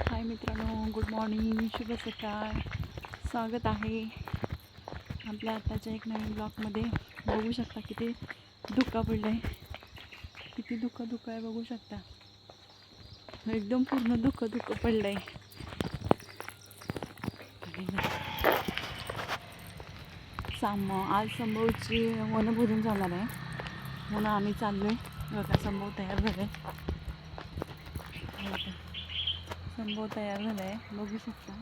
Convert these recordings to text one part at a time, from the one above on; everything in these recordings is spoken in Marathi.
हाय मित्रांनो गुड मॉर्निंग शुभ सकाळ स्वागत आहे आपल्या आताच्या एक नवीन ब्लॉकमध्ये बघू शकता किती धुका पडलं आहे किती धुकं धुकं आहे बघू शकता. एकदम पूर्ण धुकं धुकं पडलं आहे साम आज संभवची वनभोजन जाणार आहे. म्हणून आम्ही चाललो आहे बघा संभव तयार झालं आहे संभव तयार झाला आहे बघू शकता.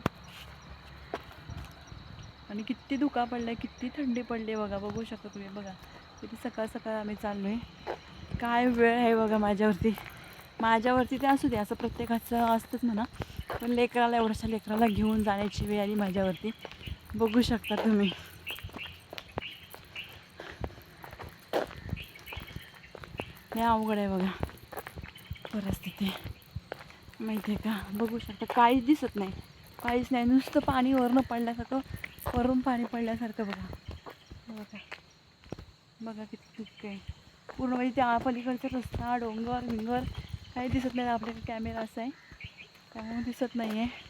आणि किती धुका पडलाय किती थंडी पडली आहे बघा बघू शकता तुम्ही बघा. किती सकाळ सकाळ आम्ही चाललो आहे काय वेळ आहे बघा माझ्यावरती. माझ्यावरती ते असू दे असं प्रत्येकाचं असतंच म्हणा. पण लेकराला एवढ्याशा लेकराला घेऊन जाण्याची वेळ आली माझ्यावरती. बघू शकता तुम्ही. लय अवघड आहे बघा. परिस्थिती. माहिती आहे का? बघू शकता काहीच दिसत नाही. काहीच नाही. नुसतं पाणी वरनं पडल्यासारखं वरून पाणी पडल्यासारखं बघा. बघा बघा किती दुःख आहे पूर्ण म्हणजे त्या पलीकडचा रस्ता डोंगर विंगर काही दिसत नाही आपल्याकडे कॅमेरा असा आहे. त्यामुळे दिसत नाही आहे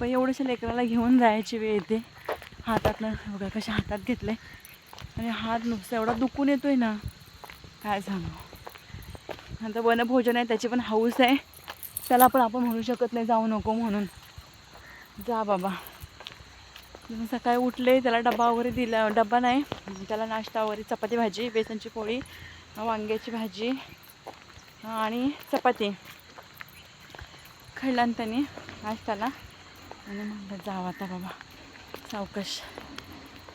पण एवढ्याशा लेकराला घेऊन जायची वेळ येते. हातातनं बघा कशा हातात घेतलं आहे आणि हात नुसता एवढा दुखून येतोय ना. काय सांगू? नंतर वनभोजन आहे त्याची पण हाऊस आहे. त्याला पण आपण म्हणू शकत नाही जाऊ नको म्हणून. जा बाबा. सकाळी उठले त्याला डबा वगैरे दिला डबा नाही त्याला नाश्ता वगैरे चपाती भाजी बेसनची पोळी वांग्याची भाजी आणि चपाती. खाल्ला त्यांनी नाश्त्याला. आणि म्हणलं जावं आता बाबा. सावकाश.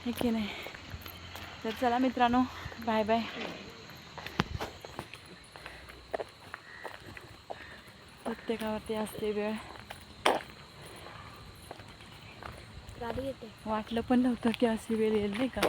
हे की नाही? तर चला मित्रांनो बाय बाय प्रत्येकावरती असते वेळ. गाडी येते. वाटलं पण नव्हतं की अशी वेळ येईल नाही का?